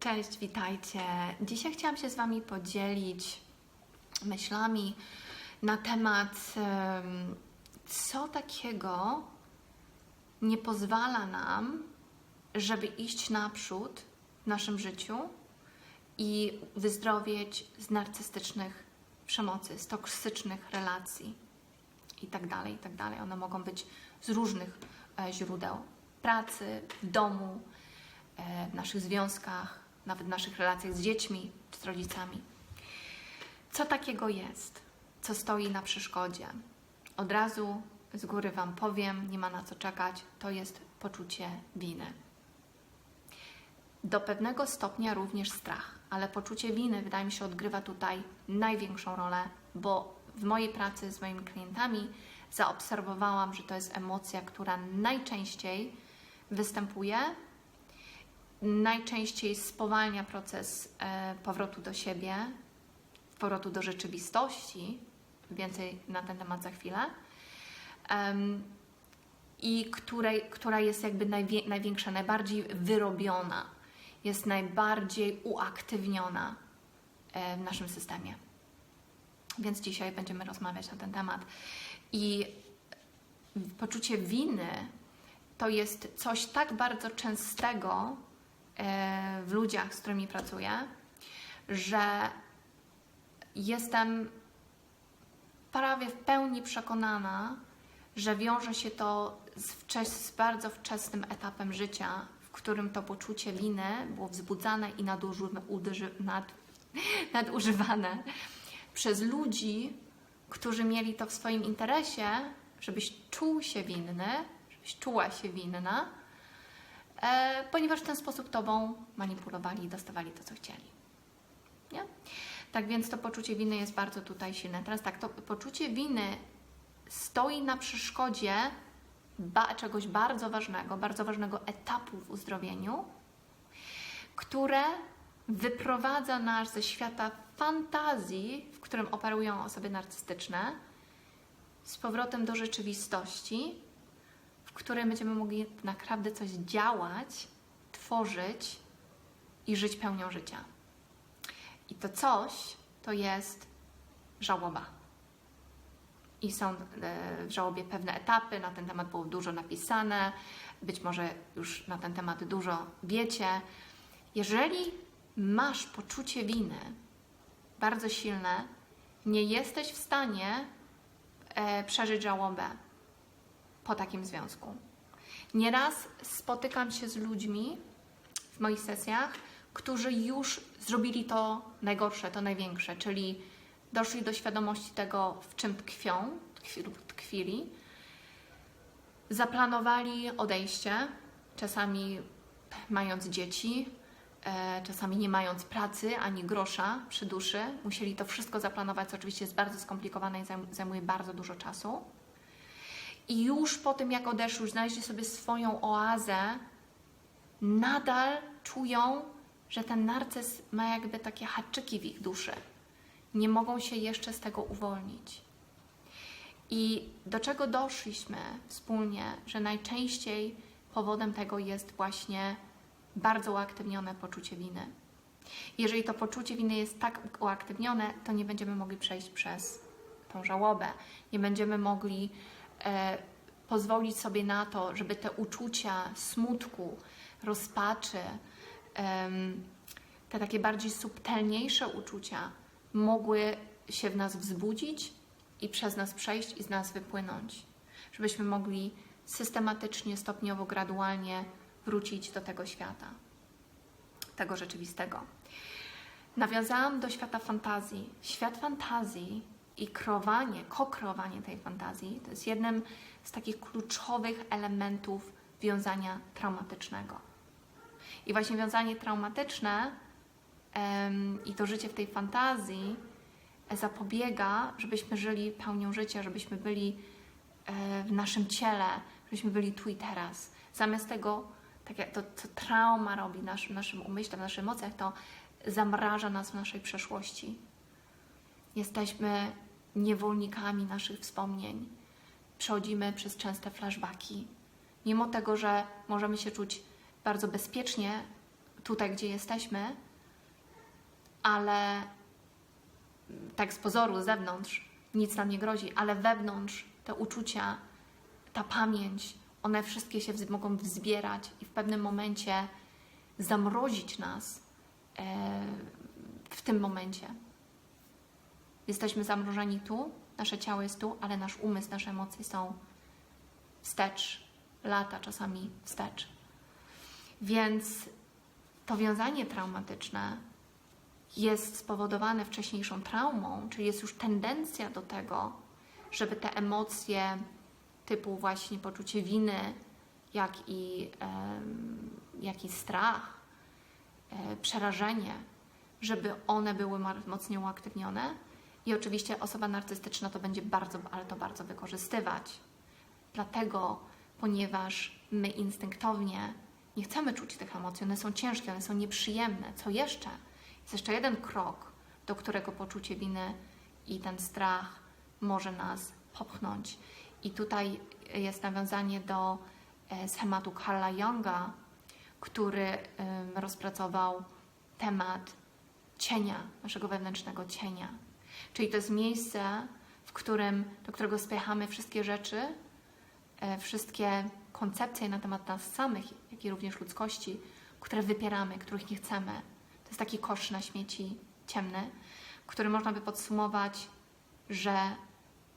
Cześć, witajcie. Dzisiaj chciałam się z Wami podzielić myślami na temat, em, co takiego nie pozwala nam, żeby iść naprzód w naszym życiu i wyzdrowieć z narcystycznych przemocy, z toksycznych relacji i tak dalej, i tak. One mogą być z różnych e, źródeł pracy, w domu, e, w naszych związkach, nawet w naszych relacjach z dziećmi czy z rodzicami. Co takiego jest, co stoi na przeszkodzie? Od razu z góry Wam powiem, nie ma na co czekać, to jest poczucie winy. Do pewnego stopnia również strach, ale poczucie winy, wydaje mi się, odgrywa tutaj największą rolę, bo w mojej pracy z moimi klientami zaobserwowałam, że to jest emocja, która najczęściej występuje, najczęściej spowalnia proces e, powrotu do siebie, powrotu do rzeczywistości. Więcej na ten temat za chwilę. I której, która jest jakby najwie, największa, najbardziej wyrobiona, jest najbardziej uaktywniona e, w naszym systemie. Więc dzisiaj będziemy rozmawiać na ten temat. I poczucie winy to jest coś tak bardzo częstego w ludziach, z którymi pracuję, że jestem prawie w pełni przekonana, że wiąże się to z, z bardzo wczesnym etapem życia, w którym to poczucie winy było wzbudzane i nadużywane przez ludzi, którzy mieli to w swoim interesie, żebyś czuł się winny, żebyś czuła się winna, e, ponieważ w ten sposób tobą manipulowali i dostawali to, co chcieli. Nie? Tak więc to poczucie winy jest bardzo tutaj silne. Teraz tak, to poczucie winy stoi na przeszkodzie ba- czegoś bardzo ważnego, bardzo ważnego etapu w uzdrowieniu, które wyprowadza nas ze świata fantazji, w którym operują osoby narcystyczne, z powrotem do rzeczywistości, w której będziemy mogli naprawdę coś działać, tworzyć i żyć pełnią życia. I to coś to jest żałoba. I są e, w żałobie pewne etapy, na ten temat było dużo napisane, być może już na ten temat dużo wiecie. Jeżeli masz poczucie winy bardzo silne, nie jesteś w stanie e, przeżyć żałobę po takim związku. Nieraz spotykam się z ludźmi w moich sesjach, którzy już zrobili to najgorsze, to największe, czyli doszli do świadomości tego, w czym tkwią tkwili, zaplanowali odejście, czasami mając dzieci, e, czasami nie mając pracy ani grosza przy duszy. Musieli to wszystko zaplanować, co oczywiście jest bardzo skomplikowane i zajm- zajmuje bardzo dużo czasu. I już po tym, jak odeszli, już znaleźli sobie swoją oazę, nadal czują, że ten narcyz ma jakby takie haczyki w ich duszy. Nie mogą się jeszcze z tego uwolnić. I do czego doszliśmy wspólnie, że najczęściej powodem tego jest właśnie bardzo uaktywnione poczucie winy. Jeżeli to poczucie winy jest tak uaktywnione, to nie będziemy mogli przejść przez tą żałobę. Nie będziemy mogli pozwolić sobie na to, żeby te uczucia smutku, rozpaczy, te takie bardziej subtelniejsze uczucia mogły się w nas wzbudzić i przez nas przejść i z nas wypłynąć. Żebyśmy mogli systematycznie, stopniowo, gradualnie wrócić do tego świata, tego rzeczywistego. Nawiązałam do świata fantazji. Świat fantazji i kreowanie, kokreowanie tej fantazji to jest jednym z takich kluczowych elementów wiązania traumatycznego. I właśnie wiązanie traumatyczne em, i to życie w tej fantazji zapobiega, żebyśmy żyli pełnią życia, żebyśmy byli e, w naszym ciele, żebyśmy byli tu i teraz. Zamiast tego, tak jak to, co trauma robi w naszym, naszym umyśle, w naszych emocjach, to zamraża nas w naszej przeszłości. Jesteśmy niewolnikami naszych wspomnień. Przechodzimy przez częste flashbacki. Mimo tego, że możemy się czuć bardzo bezpiecznie tutaj, gdzie jesteśmy, ale tak z pozoru, z zewnątrz, nic nam nie grozi, ale wewnątrz te uczucia, ta pamięć, one wszystkie się mogą wzbierać i w pewnym momencie zamrozić nas e, w tym momencie. Jesteśmy zamrożeni tu, nasze ciało jest tu, ale nasz umysł, nasze emocje są wstecz, lata czasami wstecz. Więc to wiązanie traumatyczne jest spowodowane wcześniejszą traumą, czyli jest już tendencja do tego, żeby te emocje typu właśnie poczucie winy, jak i, jak i strach, e, przerażenie, żeby one były mocniej uaktywnione. I oczywiście osoba narcystyczna to będzie bardzo, ale to bardzo wykorzystywać. Dlatego, ponieważ my instynktownie nie chcemy czuć tych emocji, one są ciężkie, one są nieprzyjemne. Co jeszcze? Jest jeszcze jeden krok, do którego poczucie winy i ten strach może nas popchnąć. I tutaj jest nawiązanie do e, schematu Carla Junga, który rozpracował temat cienia, naszego wewnętrznego cienia. Czyli to jest miejsce, w którym, do którego spychamy wszystkie rzeczy, e, wszystkie koncepcje na temat nas samych, jak i również ludzkości, które wypieramy, których nie chcemy. To jest taki kosz na śmieci ciemny, który można by podsumować, że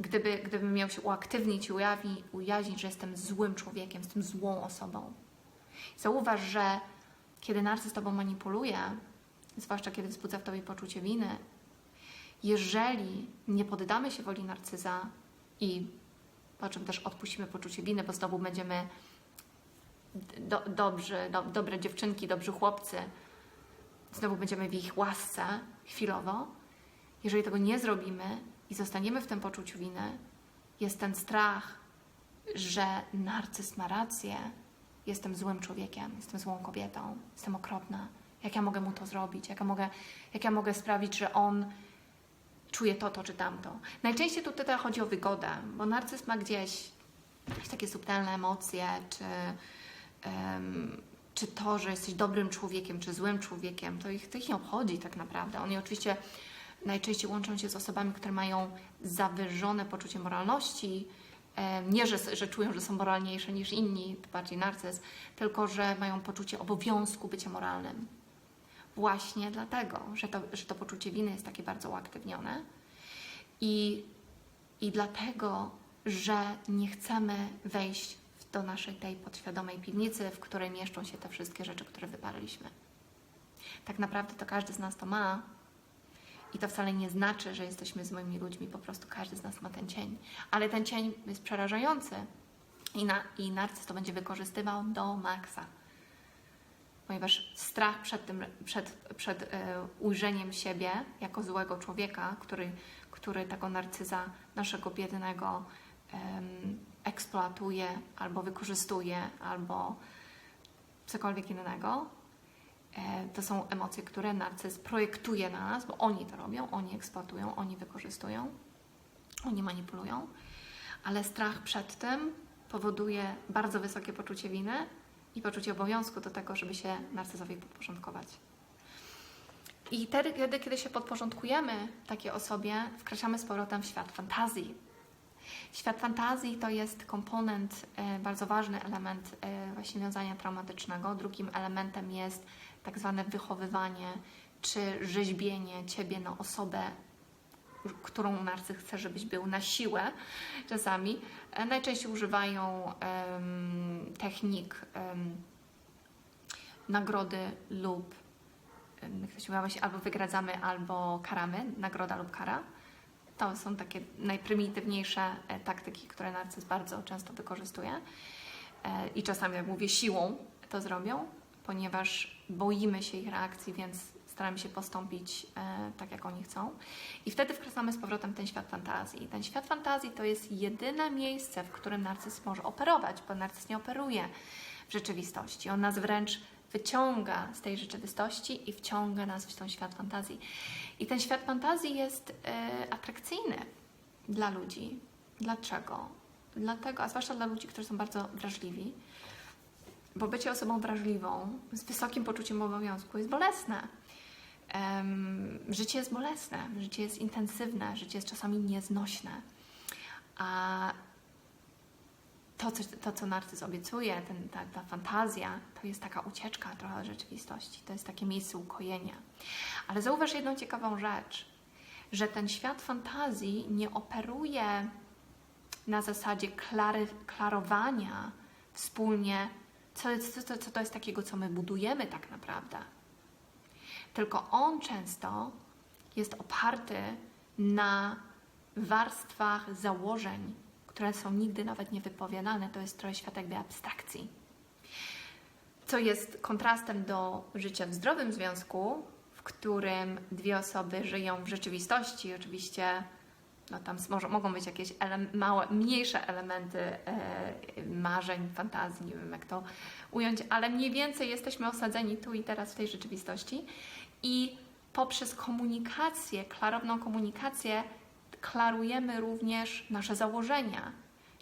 gdyby, gdybym miał się uaktywnić i ujawni, ujaźnić, że jestem złym człowiekiem, jestem złą osobą. Zauważ, że kiedy narcyz tobą manipuluje, zwłaszcza kiedy wzbudza w tobie poczucie winy, jeżeli nie poddamy się woli narcyza i po czym też odpuścimy poczucie winy, bo znowu będziemy do, dobrzy, do, dobre dziewczynki, dobrzy chłopcy, znowu będziemy w ich łasce chwilowo. Jeżeli tego nie zrobimy i zostaniemy w tym poczuciu winy, jest ten strach, że narcyz ma rację, jestem złym człowiekiem, jestem złą kobietą, jestem okropna. Jak ja mogę mu to zrobić? Jak ja mogę, jak ja mogę sprawić, że on czuje to, to czy tamto? Najczęściej tu tutaj chodzi o wygodę, bo narcyz ma gdzieś jakieś takie subtelne emocje, czy, em, czy to, że jesteś dobrym człowiekiem, czy złym człowiekiem, to ich, to ich nie obchodzi tak naprawdę. Oni oczywiście najczęściej łączą się z osobami, które mają zawyżone poczucie moralności, Nie, że, że czują, że są moralniejsze niż inni, to bardziej narcyz, tylko że mają poczucie obowiązku bycia moralnym. Właśnie dlatego, że to, że to poczucie winy jest takie bardzo uaktywnione i, i dlatego, że nie chcemy wejść do naszej tej podświadomej piwnicy, w której mieszczą się te wszystkie rzeczy, które wyparliśmy. Tak naprawdę to każdy z nas to ma, i to wcale nie znaczy, że jesteśmy złymi ludźmi, po prostu każdy z nas ma ten cień. Ale ten cień jest przerażający i, na, i narcyz to będzie wykorzystywał do maksa. Ponieważ strach przed, tym, przed, przed e, ujrzeniem siebie jako złego człowieka, który, który tego narcyza naszego biednego eksploatuje, albo wykorzystuje, albo cokolwiek innego, E, To są emocje, które narcyz projektuje na nas, bo oni to robią, oni eksploatują, oni wykorzystują, oni manipulują, ale strach przed tym powoduje bardzo wysokie poczucie winy i poczucie obowiązku do tego, żeby się narcyzowi podporządkować. I wtedy, kiedy, kiedy się podporządkujemy takiej osobie, wkraczamy z powrotem w świat fantazji. Świat fantazji to jest komponent, e, bardzo ważny element e, właśnie wiązania traumatycznego. Drugim elementem jest tak zwane wychowywanie czy rzeźbienie ciebie na osobę, którą narcyz chce, żebyś był na siłę czasami. E, Najczęściej używają em, technik em, nagrody lub em, jak to się albo wygradzamy, albo karamy, nagroda lub kara. To są takie najprymitywniejsze e, taktyki, które narcyz bardzo często wykorzystuje. E, I czasami, jak mówię, siłą to zrobią, ponieważ boimy się ich reakcji, więc staramy się postąpić e, tak, jak oni chcą. I wtedy wkracamy z powrotem ten świat fantazji. Ten świat fantazji to jest jedyne miejsce, w którym narcyz może operować, bo narcyz nie operuje w rzeczywistości. On nas wręcz wyciąga z tej rzeczywistości i wciąga nas w ten świat fantazji. I ten świat fantazji jest e, atrakcyjny dla ludzi. Dlaczego? Dlatego, a zwłaszcza dla ludzi, którzy są bardzo wrażliwi, bo bycie osobą wrażliwą z wysokim poczuciem obowiązku jest bolesne. Życie jest bolesne, życie jest intensywne, życie jest czasami nieznośne. A to, co, to, co narcyz obiecuje, ten, ta, ta fantazja, to jest taka ucieczka trochę od rzeczywistości. To jest takie miejsce ukojenia. Ale zauważ jedną ciekawą rzecz, że ten świat fantazji nie operuje na zasadzie klary, klarowania wspólnie, co, co, co to jest takiego, co my budujemy tak naprawdę. Tylko on często jest oparty na warstwach założeń, które są nigdy nawet nie wypowiadane. To jest trochę świat jakby abstrakcji. Co jest kontrastem do życia w zdrowym związku, w którym dwie osoby żyją w rzeczywistości. Oczywiście no tam może, mogą być jakieś małe, mniejsze elementy e, marzeń, fantazji, nie wiem jak to ująć, ale mniej więcej jesteśmy osadzeni tu i teraz w tej rzeczywistości i poprzez komunikację, klarowną komunikację, klarujemy również nasze założenia.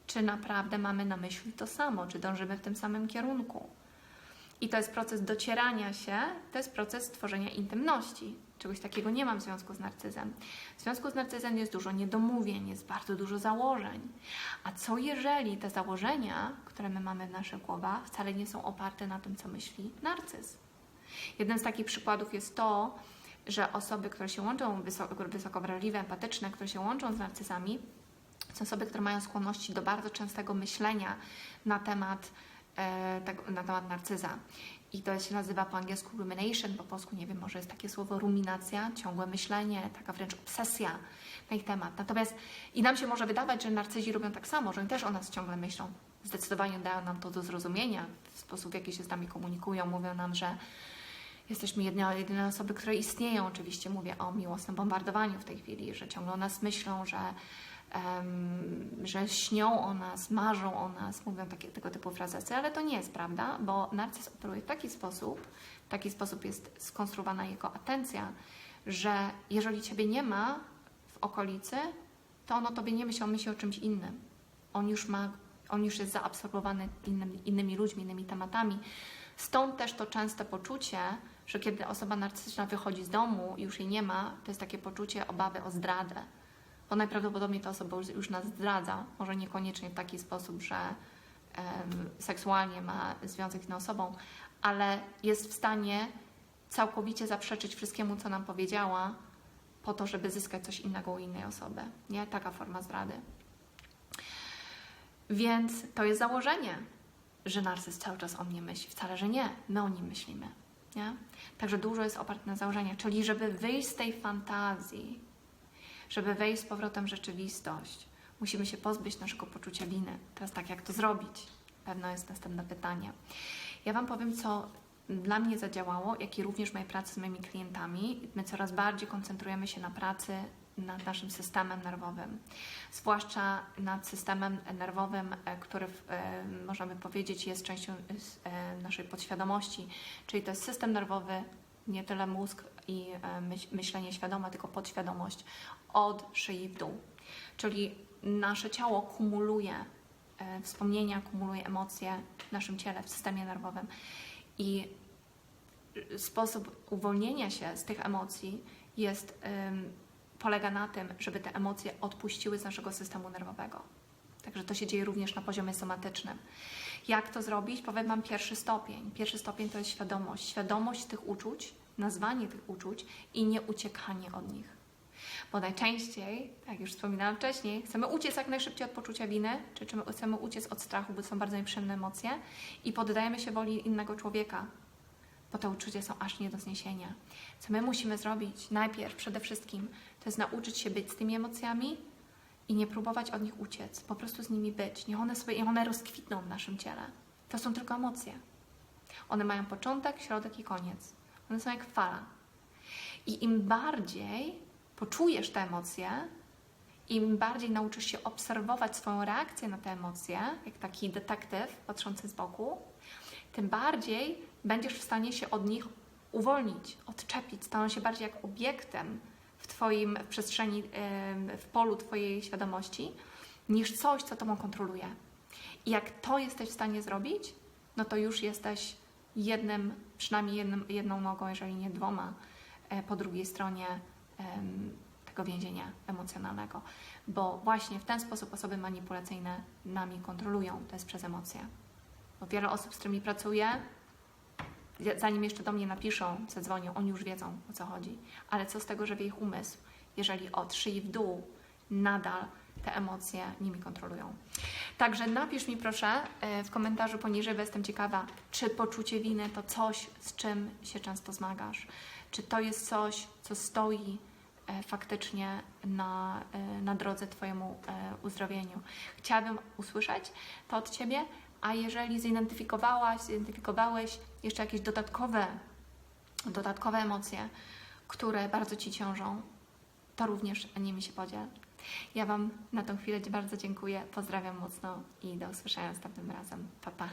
Czy naprawdę mamy na myśli to samo, czy dążymy w tym samym kierunku. I to jest proces docierania się, to jest proces tworzenia intymności. Czegoś takiego nie mam w związku z narcyzem. W związku z narcyzem jest dużo niedomówień, jest bardzo dużo założeń. A co jeżeli te założenia, które my mamy w naszych głowach, wcale nie są oparte na tym, co myśli narcyz? Jeden z takich przykładów jest to, że osoby, które się łączą, wysoko, wysoko wrażliwe, empatyczne, które się łączą z narcyzami, są osoby, które mają skłonności do bardzo częstego myślenia na temat, e, na temat narcyza. I to się nazywa po angielsku rumination, po polsku nie wiem, może jest takie słowo ruminacja, ciągłe myślenie, taka wręcz obsesja na ich temat. Natomiast i nam się może wydawać, że narcyzi robią tak samo, że oni też o nas ciągle myślą. Zdecydowanie dają nam to do zrozumienia w sposób, w jaki się z nami komunikują, mówią nam, że Jesteśmy jedyne, jedyne osoby, które istnieją. Oczywiście mówię o miłosnym bombardowaniu w tej chwili, że ciągle o nas myślą, że, że śnią o nas, marzą o nas, mówią takie, tego typu frazesy, ale to nie jest prawda, bo narcyz operuje w taki sposób, w taki sposób jest skonstruowana jego atencja, że jeżeli Ciebie nie ma w okolicy, to on o Tobie nie myśli, on myśli o czymś innym. On już ma, on już jest zaabsorbowany innymi, innymi ludźmi, innymi tematami. Stąd też to częste poczucie, że kiedy osoba narcystyczna wychodzi z domu i już jej nie ma, to jest takie poczucie obawy o zdradę. Bo najprawdopodobniej ta osoba już, nas zdradza, może niekoniecznie w taki sposób, że em, seksualnie ma związek z inną osobą, ale jest w stanie całkowicie zaprzeczyć wszystkiemu, co nam powiedziała, po to, żeby zyskać coś innego u innej osoby. Nie? Taka forma zdrady. Więc to jest założenie, że narcyz cały czas o mnie myśli. Wcale, że nie. My o nim myślimy. Nie? Także dużo jest oparte na założeniach. Czyli żeby wyjść z tej fantazji, żeby wejść z powrotem w rzeczywistość, musimy się pozbyć naszego poczucia winy. Teraz tak, jak to zrobić? Pewno jest następne pytanie. Ja Wam powiem, co dla mnie zadziałało, jak i również mojej pracy z moimi klientami. My coraz bardziej koncentrujemy się na pracy nad naszym systemem nerwowym, zwłaszcza nad systemem nerwowym, e, który e, możemy powiedzieć jest częścią e, naszej podświadomości, czyli to jest system nerwowy, nie tyle mózg i myślenie świadome, tylko podświadomość od szyi w dół. Czyli nasze ciało kumuluje wspomnienia, kumuluje emocje w naszym ciele, w systemie nerwowym i sposób uwolnienia się z tych emocji jest polega na tym, żeby te emocje odpuściły z naszego systemu nerwowego. Także to się dzieje również na poziomie somatycznym. Jak to zrobić? Powiem Wam pierwszy stopień. Pierwszy stopień to jest świadomość. Świadomość tych uczuć, nazwanie tych uczuć i nie uciekanie od nich. Bo najczęściej, jak już wspominałam wcześniej, chcemy uciec jak najszybciej od poczucia winy, czy chcemy uciec od strachu, bo są bardzo nieprzyjemne emocje i poddajemy się woli innego człowieka, bo te uczucia są aż nie do zniesienia. Co my musimy zrobić? Najpierw, przede wszystkim, to jest nauczyć się być z tymi emocjami i nie próbować od nich uciec, po prostu z nimi być. Niech one, sobie, one rozkwitną w naszym ciele. To są tylko emocje. One mają początek, środek i koniec. One są jak fala. I im bardziej poczujesz te emocje, im bardziej nauczysz się obserwować swoją reakcję na te emocje, jak taki detektyw patrzący z boku, tym bardziej będziesz w stanie się od nich uwolnić, odczepić, staną się bardziej jak obiektem Twoim w przestrzeni, w polu Twojej świadomości, niż coś, co Tobą kontroluje. I jak to jesteś w stanie zrobić, no to już jesteś jednym, przynajmniej jednym, jedną nogą, jeżeli nie dwoma, e, po drugiej stronie tego więzienia emocjonalnego. Bo właśnie w ten sposób osoby manipulacyjne nami kontrolują, to jest przez emocje. Bo wiele osób, z którymi pracuję, zanim jeszcze do mnie napiszą, zadzwonią, oni już wiedzą o co chodzi. Ale co z tego, że wie ich umysł, jeżeli od szyi w dół nadal te emocje nimi kontrolują. Także napisz mi proszę e, w komentarzu poniżej, bo jestem ciekawa, czy poczucie winy to coś, z czym się często zmagasz. Czy to jest coś, co stoi e, faktycznie na, e, na drodze Twojemu uzdrowieniu. Chciałabym usłyszeć to od Ciebie, a jeżeli zidentyfikowałaś, zidentyfikowałeś jeszcze jakieś dodatkowe, dodatkowe emocje, które bardzo Ci ciążą, to również nimi się podziel. Ja Wam na tą chwilę bardzo dziękuję, pozdrawiam mocno i do usłyszenia następnym razem. Pa, pa.